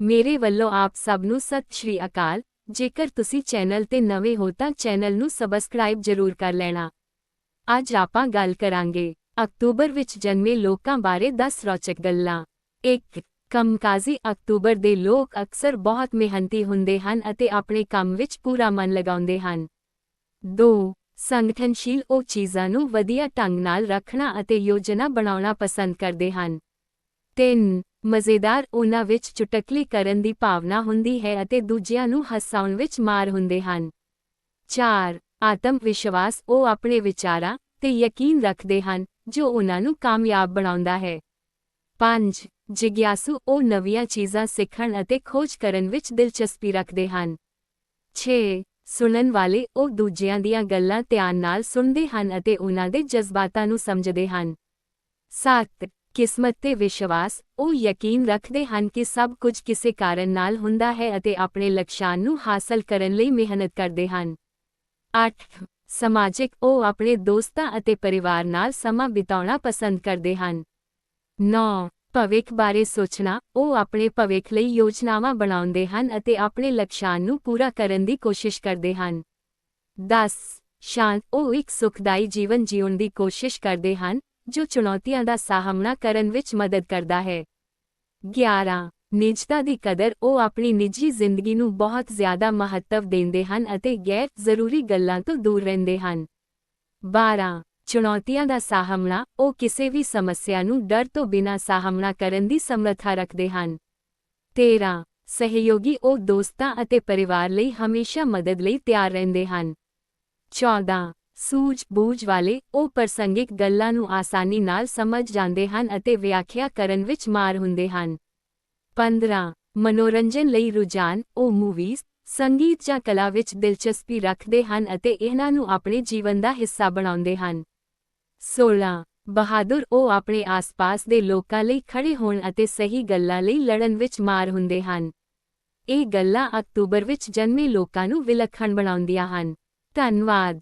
ਮੇਰੇ ਵੱਲੋਂ ਆਪ ਸਭ ਨੂੰ ਸਤਿ ਸ਼੍ਰੀ ਅਕਾਲ। ਜੇਕਰ ਤੁਸੀਂ ਚੈਨਲ ਤੇ ਨਵੇਂ ਹੋ ਤਾਂ ਚੈਨਲ ਨੂੰ ਸਬਸਕ੍ਰਾਈਬ ਜ਼ਰੂਰ ਕਰ ਲੈਣਾ। ਅੱਜ ਆਪਾਂ ਗੱਲ ਕਰਾਂਗੇ ਅਕਤੂਬਰ ਵਿੱਚ ਜਨਮੇ ਲੋਕਾਂ ਬਾਰੇ 10 ਰੌਚਕ ਗੱਲਾਂ। 1 ਕੰਮਕਾਜ਼ੀ ਅਕਤੂਬਰ ਦੇ ਲੋਕ ਅਕਸਰ ਬਹੁਤ ਮਿਹਨਤੀ ਹੁੰਦੇ ਹਨ ਅਤੇ ਆਪਣੇ ਕੰਮ ਵਿੱਚ ਪੂਰਾ ਮਨ ਲਗਾਉਂਦੇ ਹਨ। 2 ਸੰਗਠਨਸ਼ੀਲ ਉਹ ਚੀਜ਼ਾਂ ਨੂੰ ਵਧੀਆ ਢੰਗ ਨਾਲ ਰੱਖਣਾ ਅਤੇ ਯੋਜਨਾ ਬਣਾਉਣਾ ਪਸੰਦ ਕਰਦੇ ਹਨ। 3 ਮਜ਼ੇਦਾਰ ਉਹਨਾਂ ਵਿੱਚ ਚੁਟਕਲੀ ਕਰਨ ਦੀ ਭਾਵਨਾ ਹੁੰਦੀ ਹੈ ਅਤੇ ਦੂਜਿਆਂ ਨੂੰ ਹਸਾਉਣ ਵਿੱਚ ਮਾਰ ਹੁੰਦੇ ਹਨ। 4 ਆਤਮ ਵਿਸ਼ਵਾਸ, ਉਹ ਆਪਣੇ ਵਿਚਾਰਾਂ ਤੇ ਯਕੀਨ ਰੱਖਦੇ ਹਨ, ਜੋ ਉਹਨਾਂ ਨੂੰ ਕਾਮਯਾਬ ਬਣਾਉਂਦਾ ਹੈ। 5 ਜਿਗਿਆਸੂ, ਉਹ ਨਵੀਆਂ ਚੀਜ਼ਾਂ ਸਿੱਖਣ ਅਤੇ ਖੋਜ ਕਰਨ ਵਿੱਚ ਦਿਲਚਸਪੀ ਰੱਖਦੇ ਹਨ। 6 ਸੁਣਨ ਵਾਲੇ, ਉਹ ਦੂਜਿਆਂ ਦੀਆਂ ਗੱਲਾਂ ਧਿਆਨ ਨਾਲ ਸੁਣਦੇ ਹਨ ਅਤੇ ਉਹਨਾਂ ਦੇ ਜਜ਼ਬਾਤਾਂ ਨੂੰ ਸਮਝਦੇ ਹਨ। 7 ਕਿਸਮਤ ਤੇ ਵਿਸ਼ਵਾਸ, ਉਹ ਯਕੀਨ ਰੱਖਦੇ ਹਨ ਕਿ ਸਭ ਕੁਝ ਕਿਸੇ ਕਾਰਨ ਨਾਲ ਹੁੰਦਾ ਹੈ ਅਤੇ ਆਪਣੇ ਲਕਸ਼ਾਂ ਨੂੰ ਹਾਸਲ ਕਰਨ ਲਈ ਮਿਹਨਤ ਕਰਦੇ ਹਨ। 8 ਸਮਾਜਿਕ, ਉਹ ਆਪਣੇ ਦੋਸਤਾਂ ਅਤੇ ਪਰਿਵਾਰ ਨਾਲ ਸਮਾਂ ਬਿਤਾਉਣਾ ਪਸੰਦ ਕਰਦੇ ਹਨ। 9 ਭਵਿੱਖ ਬਾਰੇ ਸੋਚਣਾ, ਉਹ ਆਪਣੇ ਭਵਿੱਖ ਲਈ ਯੋਜਨਾਵਾਂ ਬਣਾਉਂਦੇ ਹਨ ਅਤੇ ਆਪਣੇ ਲਕਸ਼ਾਂ ਨੂੰ ਪੂਰਾ ਕਰਨ ਦੀ ਕੋਸ਼ਿਸ਼ ਕਰਦੇ ਹਨ। 10 ਸ਼ਾਂਤ, ਉਹ ਇੱਕ ਸੁਖਦਾਈ ਜੀਵਨ ਜਿਉਣ ਦੀ ਕੋਸ਼ਿਸ਼ ਕਰਦੇ ਹਨ ਜੋ ਚੁਣੌਤੀਆਂ ਦਾ ਸਾਹਮਣਾ ਕਰਨ ਵਿੱਚ ਮਦਦ ਕਰਦਾ ਹੈ। 11 ਨਿਜਤਾ ਦੀ ਕਦਰ। ਉਹ ਆਪਣੀ ਨਿੱਜੀ ਜ਼ਿੰਦਗੀ ਨੂੰ ਬਹੁਤ ਜ਼ਿਆਦਾ ਮਹੱਤਵ ਦਿੰਦੇ ਹਨ ਅਤੇ ਗੈਰ ਜ਼ਰੂਰੀ ਗੱਲਾਂ ਤੋਂ ਦੂਰ ਰਹਿੰਦੇ ਹਨ। 12 ਚੁਣੌਤੀਆਂ ਦਾ ਸਾਹਮਣਾ। ਉਹ ਕਿਸੇ ਵੀ ਸਮੱਸਿਆ ਨੂੰ ਡਰ ਤੋਂ ਬਿਨਾਂ ਸਾਹਮਣਾ ਕਰਨ ਦੀ ਸਮਰੱਥਾ ਰੱਖਦੇ ਹਨ। 13 ਸਹਿਯੋਗੀ। ਉਹ ਦੋਸਤਾਂ ਅਤੇ ਪਰਿਵਾਰ ਲਈ ਹਮੇਸ਼ਾ ਮਦਦ ਲਈ ਤਿਆਰ ਰਹਿੰਦੇ ਹਨ। 14 ਸੂਝ-ਬੂਝ ਵਾਲੇ ਉਹ ਪ੍ਰਸੰਗਿਕ ਗੱਲਾਂ ਨੂੰ ਆਸਾਨੀ ਨਾਲ ਸਮਝ ਜਾਂਦੇ ਹਨ ਅਤੇ ਵਿਆਖਿਆ ਕਰਨ ਵਿੱਚ ਮਾਰ ਹੁੰਦੇ ਹਨ। 15 ਮਨੋਰੰਜਨ ਲਈ ਰੁਝਾਨ, ਉਹ ਮੂਵੀਜ਼ ਸੰਗੀਤ ਜਾਂ ਕਲਾ ਵਿੱਚ ਦਿਲਚਸਪੀ ਰੱਖਦੇ ਹਨ ਅਤੇ ਇਹਨਾਂ ਨੂੰ ਆਪਣੇ ਜੀਵਨ ਦਾ ਹਿੱਸਾ ਬਣਾਉਂਦੇ ਹਨ। 16 ਬਹਾਦਰ, ਉਹ ਆਪਣੇ ਆਸ-ਪਾਸ ਦੇ ਲੋਕਾਂ ਲਈ ਖੜੇ ਹੋਣ ਅਤੇ ਸਹੀ ਗੱਲਾਂ ਲਈ ਲੜਨ ਵਿੱਚ ਮਾਰ ਹੁੰਦੇ ਹਨ। ਇਹ ਗੱਲਾਂ ਅਕਤੂਬਰ ਵਿੱਚ ਜਨਮੇ ਲੋਕਾਂ ਨੂੰ ਵਿਲੱਖਣ ਬਣਾਉਂਦੀਆਂ ਹਨ। ਧੰਨਵਾਦ।